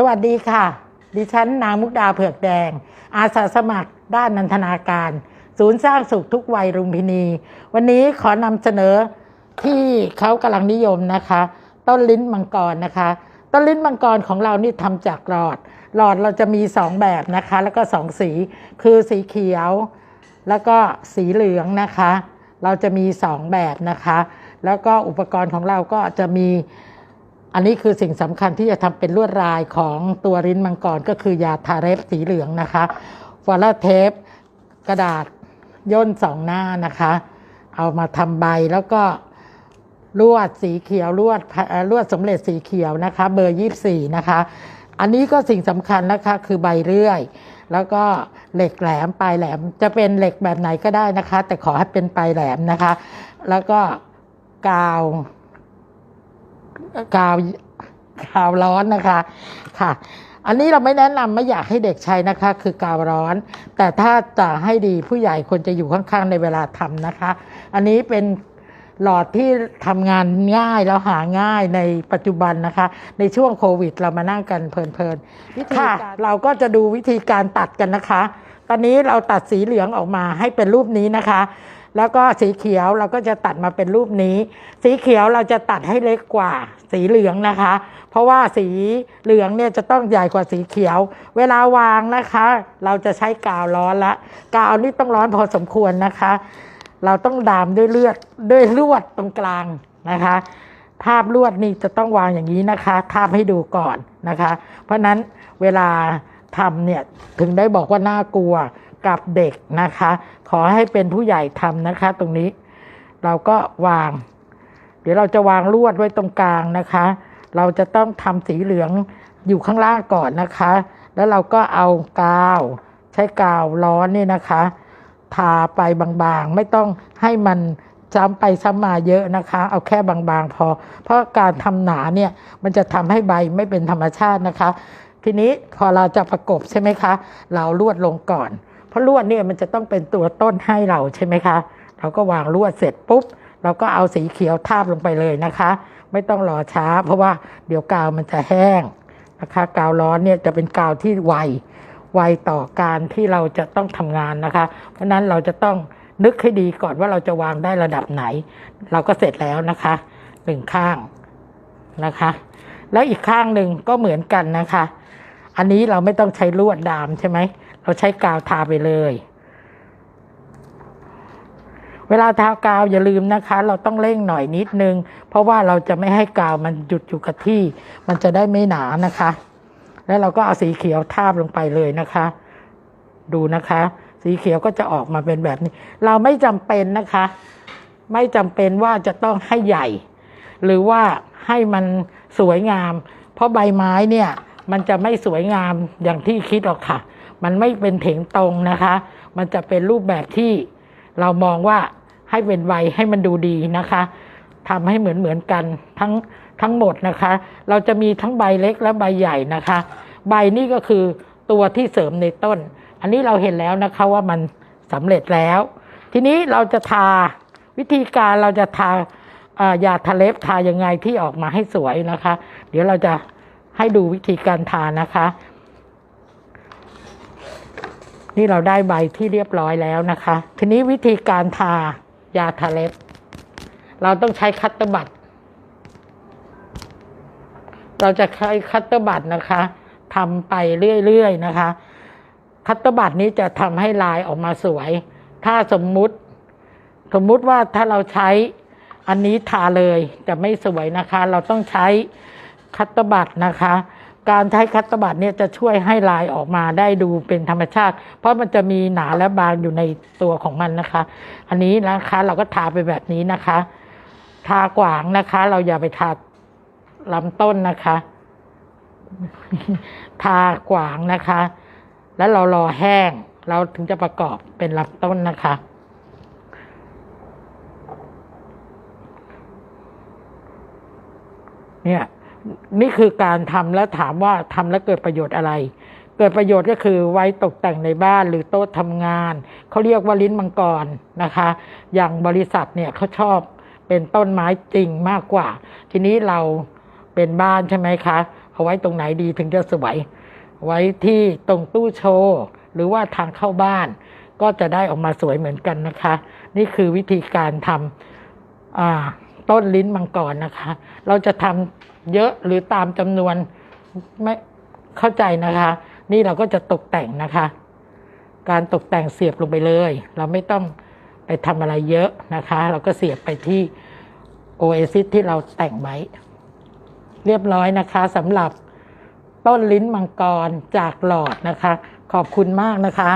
สวัสดีค่ะ ดิฉันนางมุกดาเผือกแดง อาสาสมัครด้านนันทนาการ ศูนย์สร้างสุขทุกวัยรุมพินี วันนี้ขอนำเสนอที่เขากำลังนิยมนะคะ ต้นลิ้นมังกรนะคะ ต้นลิ้นมังกรของเรานี่ทำจากหลอด หลอดเราจะมีสองแบบนะคะ แล้วก็สองสีคือสีเขียว แล้วก็สีเหลืองนะคะ เราจะมีสองแบบนะคะ แล้วก็อุปกรณ์ของเราก็จะมี อันนี้คือสิ่งสำคัญที่จะทำเป็นลวดลายของตัวริ้นมังกรก็คือยาทาเรปสีเหลืองนะคะฟอลเทปกระดาษย่นสองหน้านะคะ เอามาทำใบแล้วก็ลวดสีเขียวลวดลวดสำเร็จสีเขียวนะคะ เบอร์ยี่สี่นะคะ อันนี้ก็สิ่งสำคัญนะคะคือใบเลื่อย แล้วก็เหล็กแหลมปลายแหลมจะเป็นเหล็กแบบไหนก็ได้นะคะ แต่ขอให้เป็นปลายแหลมนะคะ แล้วก็กาว กาวกาวร้อนนะคะค่ะ อันนี้เราไม่แนะนำไม่อยากให้เด็กใช้นะคะ คือกาวร้อน แต่ถ้าจะให้ดีผู้ใหญ่ควรจะอยู่ข้างๆในเวลาทำนะคะ อันนี้เป็นหลอดที่ทำงานง่ายแล้วหาง่ายในปัจจุบันนะคะ ในช่วงโควิด เรามานั่งกันเพลินๆวิธีการ เราก็จะดูวิธีการตัดกันนะคะ ตอนนี้เราตัดสีเหลืองออกมาให้เป็นรูปนี้นะคะ แล้วก็สีเขียวเราก็จะตัดมาเป็นรูปนี้ สีเขียวเราจะตัดให้เล็กกว่าสีเหลืองนะคะ เพราะว่าสีเหลืองเนี่ยจะต้องใหญ่กว่าสีเขียว เวลาวางนะคะ เราจะใช้กาวร้อนละ กาวนี่ต้องร้อนพอสมควรนะคะ เราต้องดามด้วยเลือดด้วยลวดตรงกลางนะคะทาบลวดนี่จะต้องวางอย่างนี้นะคะทาบให้ดูก่อนนะคะ เพราะฉะนั้นเวลาทำเนี่ยถึงได้บอกว่าน่ากลัว กับเด็กนะคะ ขอให้เป็นผู้ใหญ่ทำนะคะ ตรงนี้เราก็วาง เดี๋ยวเราจะวางลวดไว้ตรงกลางนะคะ เราจะต้องทำสีเหลืองอยู่ข้างล่างก่อนนะคะ แล้วเราก็เอากาว ใช้กาวร้อนนี่นะคะทาไปบางๆ ไม่ต้องให้มันซ้ำไปซ้ำมาเยอะนะคะ เอาแค่บางๆพอ เพราะการทำหนาเนี่ยมันจะทำให้ใบไม่เป็นธรรมชาตินะคะ ทีนี้พอเราจะประกบใช่ไหมคะ เราลวดลงก่อน เพราะลวดเนี่ยมันจะต้องเป็นตัวต้นให้เราใช่ไหมคะ เราก็วางลวดเสร็จปุ๊บ เราก็เอาสีเขียวทาบลงไปเลยนะคะ ไม่ต้องรอช้า เพราะว่าเดี๋ยวกาวมันจะแห้งนะคะ กาวร้อนเนี่ยจะเป็นกาวที่ไวไวต่อการที่เราจะต้องทำงานนะคะ เพราะฉะนั้นเราจะต้องนึกให้ดีก่อนว่าเราจะวางได้ระดับไหน เราก็เสร็จแล้วนะคะหนึ่งข้างนะคะ แล้วอีกข้างหนึ่งก็เหมือนกันนะคะ อันนี้เราไม่ต้องใช้ลวดดามใช่ไหม เราใช้กาวทาไปเลย เวลาทากาวอย่าลืมนะคะ เราต้องเร่งหน่อยนิดนึง เพราะว่าเราจะไม่ให้กาวมันหยุดอยู่กับที่ มันจะได้ไม่หนานะคะ แล้วเราก็เอาสีเขียวทาบลงไปเลยนะคะ ดูนะคะ สีเขียวก็จะออกมาเป็นแบบนี้ เราไม่จำเป็นนะคะ ไม่จำเป็นว่าจะต้องให้ใหญ่ หรือว่าให้มันสวยงาม เพราะใบไม้เนี่ย มันจะไม่สวยงามอย่างที่คิดหรอกค่ะ มันไม่เป็นเถงตรงนะคะ มันจะเป็นรูปแบบที่เรามองว่าให้เป็นใบให้มันดูดีนะคะทำให้เหมือนเหมือนกันทั้งทั้งหมดนะคะ เราจะมีทั้งใบเล็กและใบใหญ่นะคะ ใบนี่ก็คือตัวที่เสริมในต้น อันนี้เราเห็นแล้วนะคะว่ามันสำเร็จแล้ว ทีนี้เราจะทาวิธีการเราจะทายาทาเล็บทายังไงที่ออกมาให้สวยนะคะ เดี๋ยวเราจะให้ดูวิธีการทานะคะ นี่เราได้ใบที่เรียบร้อยแล้วนะคะ ทีนี้วิธีการทายาทาเล็บ เราต้องใช้คัตเตอร์บัตเราจะใช้คัตเตอร์บัตนะคะทำไปเรื่อยๆนะคะ คัตเตอร์บัตนี้จะทำให้ลายออกมาสวย ถ้าสมมุติ สมมุติว่าถ้าเราใช้อันนี้ทาเลยจะไม่สวยนะคะ เราต้องใช้คัตเตอร์บัตนะคะ การใช้คัตตบัตเนี่ยจะช่วยให้ลายออกมาได้ดูเป็นธรรมชาติ เพราะมันจะมีหนาและบางอยู่ในตัวของมันนะคะ อันนี้นะคะเราก็ทาไปแบบนี้นะคะ ทากวางนะคะ เราอย่าไปทาลำต้นนะคะ ทากวางนะคะ แล้วเรารอแห้ง เราถึงจะประกอบเป็นลำต้นนะคะเนี่ย นี่คือการทำแล้วถามว่าทำแล้วเกิดประโยชน์อะไร เกิดประโยชน์ก็คือไว้ตกแต่งในบ้านหรือโต๊ะทำงาน เขาเรียกว่าลิ้นมังกรนะคะ อย่างบริษัทเนี่ยเขาชอบเป็นต้นไม้จริงมากกว่า ทีนี้เราเป็นบ้านใช่ไหมคะเอาไว้ตรงไหนดีถึงจะสวย ไว้ที่ตรงตู้โชว์ หรือว่าทางเข้าบ้าน ก็จะได้ออกมาสวยเหมือนกันนะคะ นี่คือวิธีการทำอ่า ต้นลิ้นมังกรนะคะ เราจะทำเยอะหรือตามจำนวนไม่เข้าใจนะคะ นี่เราก็จะตกแต่งนะคะ การตกแต่งเสียบลงไปเลย เราไม่ต้องไปทำอะไรเยอะนะคะ เราก็เสียบไปที่โอเอซิสที่เราแต่งไว้ เรียบร้อยนะคะสำหรับต้นลิ้นมังกรจากหลอดนะคะ ขอบคุณมากนะคะ